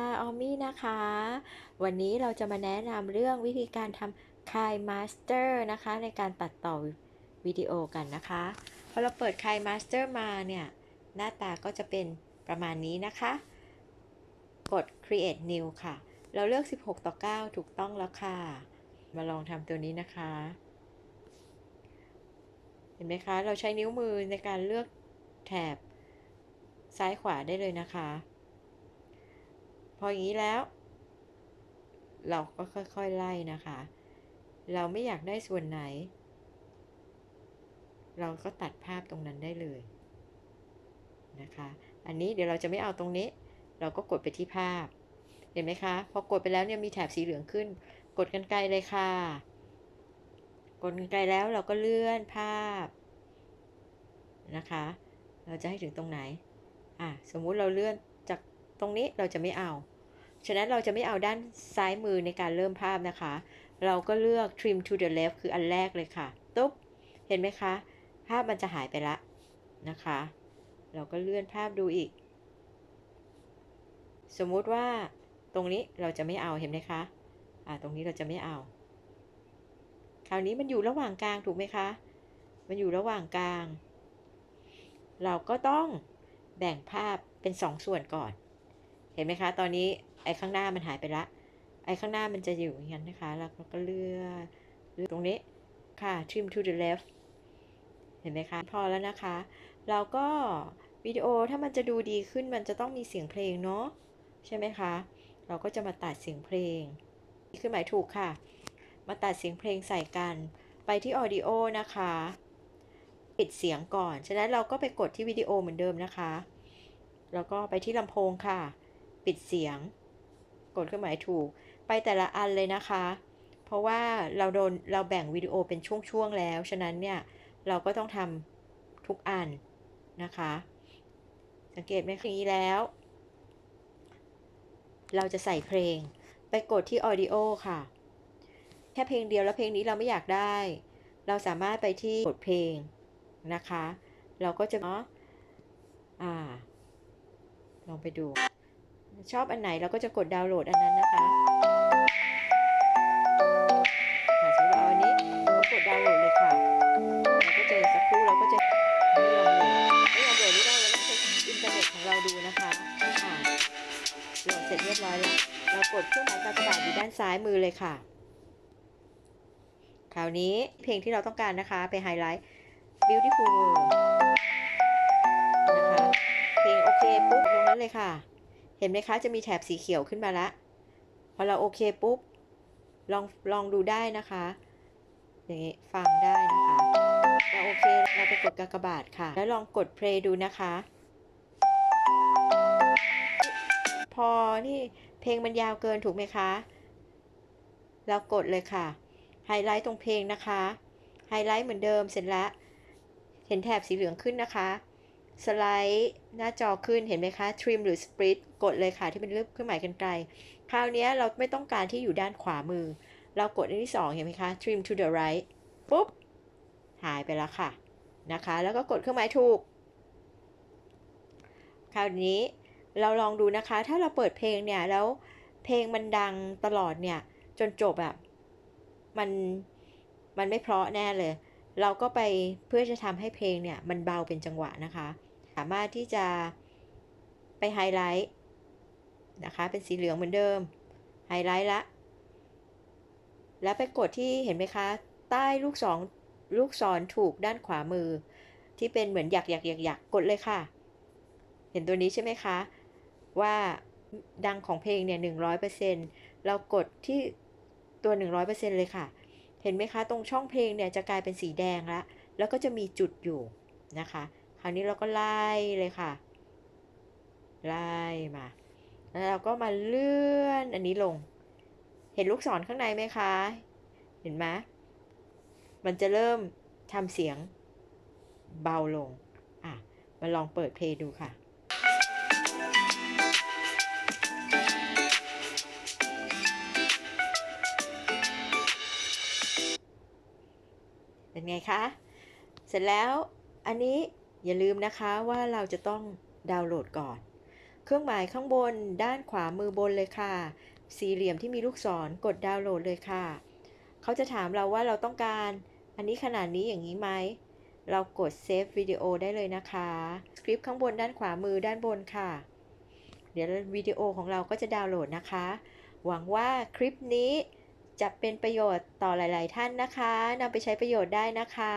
ออมมี่นะคะ วันนี้เราจะมาแนะนำเรื่องวิธีการทำ Kai Master นะคะ ในการตัดต่อวิดีโอกันนะคะพอเราเปิด Kai Master มาเนี่ย หน้าตาก็จะเป็นประมาณนี้นะคะ กด Create New ค่ะ เราเลือก 16 ต่อ 9 ถูกต้องแล้วค่ะ มาลองทำตัวนี้นะคะ เห็นไหมคะ เราใช้นิ้วมือในการเลือกแถบซ้ายขวาได้เลยนะคะ พออย่างนี้แล้ว เราก็ค่อยๆไล่นะคะ เราไม่อยากได้ส่วนไหน เราก็ตัดภาพตรงนั้นได้เลยนะคะ อันนี้เดี๋ยวเราจะไม่เอาตรงนี้ เราก็กดไปที่ภาพ เห็นไหมคะ พอกดไปแล้วเนี่ยมีแถบสีเหลืองขึ้น กดกันไกลเลยค่ะ กดกันไกลแล้วเราก็เลื่อนภาพนะคะ เราจะให้ถึงตรงไหน อะ สมมุติเราเลื่อน ตรงนี้เราจะไม่เอา ฉะนั้นเราจะไม่เอาด้านซ้ายมือในการเริ่มภาพนะคะ เราก็เลือก trim to the left คืออันแรกเลยค่ะ ตุ๊บ เห็นไหมคะ ภาพมันจะหายไปละนะคะ เราก็เลื่อนภาพดูอีก สมมุติว่าตรงนี้เราจะไม่เอาเห็นไหมคะอ่าตรงนี้เราจะไม่เอา คราวนี้มันอยู่ระหว่างกลางถูกไหมคะ มันอยู่ระหว่างกลาง เราก็ต้องแบ่งภาพเป็นสองส่วนก่อน ห็นไหมคะ ตอนนี้ไอ้ข้างหน้ามันหายไปละ ไอ้ข้างหน้ามันจะอยู่อย่างนั้นนะคะ แล้วเราก็เลือกเลือกตรงนี้ค่ะ trim to the left เห็นไหมคะ พอแล้วนะคะ เราก็วิดีโอถ้ามันจะดูดีขึ้นมันจะต้องมีเสียงเพลงเนาะใช่ไหมคะ เราก็จะมาตัดเสียงเพลงนี่คือหมายถูกค่ะ มาตัดเสียงเพลงใส่กัน ไปที่ audio นะคะ ปิดเสียงก่อน ฉะนั้นเราก็ไปกดที่วิดีโอเหมือนเดิมนะคะ แล้วก็ไปที่ลำโพงค่ะ ปิดเสียง กดเครื่องหมายถูก ไปแต่ละอันเลยนะคะ เพราะว่าเราโดนเราแบ่งวิดีโอเป็นช่วงๆแล้ว ฉะนั้นเนี่ย เราก็ต้องทำทุกอันนะคะ สังเกตไหมคือนี้แล้ว เราจะใส่เพลง ไปกดที่ audio ค่ะ แค่เพลงเดียวแล้วเพลงนี้เราไม่อยากได้ เราสามารถไปที่กดเพลงนะคะ เราก็จะเนาะอ่า ลองไปดู ชอบอันไหนเราก็จะกดดาวน์โหลดอันนั้นนะคะค่ะสำหรับอันนี้ก็กดดาวน์โหลดเลยค่ะ เราก็จะสักครู่เราก็จะไม่ยอมโหลดไม่ยอมโหลดไม่ได้เราต้องใช้อินเทอร์เน็ตของเราดูนะคะอ่าโหลดเสร็จเรียบร้อยแล้ว เรากดเครื่องหมายการกระดาษอยู่ด้านซ้ายมือเลยค่ะ คราวนี้เพลงที่เราต้องการนะคะไปไฮไลท์ beautiful world นะคะ เพลงโอเคปุ๊บตรงนั้นเลยค่ะ เห็นไหมคะ จะมีแถบสีเขียวขึ้นมาละพอเราโอเคปุ๊บ ลองลองดูได้นะคะ อย่างนี้ฟังได้นะคะ เราโอเค เราไปกดกากบาทค่ะ แล้วลองกด play ดูนะคะ พอนี่เพลงมันยาวเกินถูกไหมคะ เรากดเลยค่ะ ไฮไลท์ตรงเพลงนะคะ ไฮไลท์เหมือนเดิมเสร็จแล้ว เห็นแถบสีเหลืองขึ้นนะคะ สไลด์หน้าจอขึ้นเห็นไหมคะ trim หรือ split กดเลยค่ะที่เป็นรูปเครื่องหมายกันไกล คราวนี้เราไม่ต้องการที่อยู่ด้านขวามือ เรากดอันที่ 2 เห็นไหมคะ trim to the right ปุ๊บ หายไปแล้วค่ะนะคะ แล้วก็กดเครื่องหมายถูก คราวนี้เราลองดูนะคะ ถ้าเราเปิดเพลงเนี่ย แล้วเพลงมันดังตลอดเนี่ย จนจบแบบมันมันไม่เพราะแน่เลย เราก็ไปเพื่อจะทำให้เพลงเนี่ย มันเบาเป็นจังหวะนะคะามารถที่จะไปไฮไลท์นะคะ เป็นสีเหลืองเหมือนเดิม ไฮไลท์ละ แล้วไปกดที่เห็นไหมคะ ใต้ลูกศรลูกศรถูกด้านขวามือ ที่เป็นเหมือนหยักหยักหยักหยักกดเลยค่ะ เห็นตัวนี้ใช่ไหมคะ ว่าดังของเพลงเนี่ยหนึ่งร้อยเปอร์เซ็นเรากดที่ตัวหนึ่งร้อยเปอร์เซ็นเลยค่ะ เห็นไหมคะ ตรงช่องเพลงเนี่ยจะกลายเป็นสีแดงแล้วแล้วก็จะมีจุดอยู่นะคะาวนี้เราก็ไล่เลยค่ะ ไล่มา แล้วเราก็มาเลื่อนอันนี้ลง เห็นลูกศรข้างในไหมคะ เห็นไหมมันจะเริ่มทำเสียงเบาลง อะ มาลองเปิดเพลงดูค่ะเป็นไงคะ เสร็จแล้วอันนี้ อย่าลืมนะคะว่าเราจะต้องดาวน์โหลดก่อน เครื่องหมายข้างบนด้านขวามือบนเลยค่ะ สี่เหลี่ยมที่มีลูกศรกดดาวน์โหลดเลยค่ะ เขาจะถามเราว่าเราต้องการ อันนี้ขนาดนี้อย่างนี้ไหม เรากดเซฟวิดีโอได้เลยนะคะคลิปข้างบนด้านขวามือด้านบนค่ะ เดี๋ยววิดีโอของเราก็จะดาวน์โหลดนะคะ หวังว่าคลิปนี้จะเป็นประโยชน์ต่อหลาย ๆ ท่านนะคะนำไปใช้ประโยชน์ได้นะคะ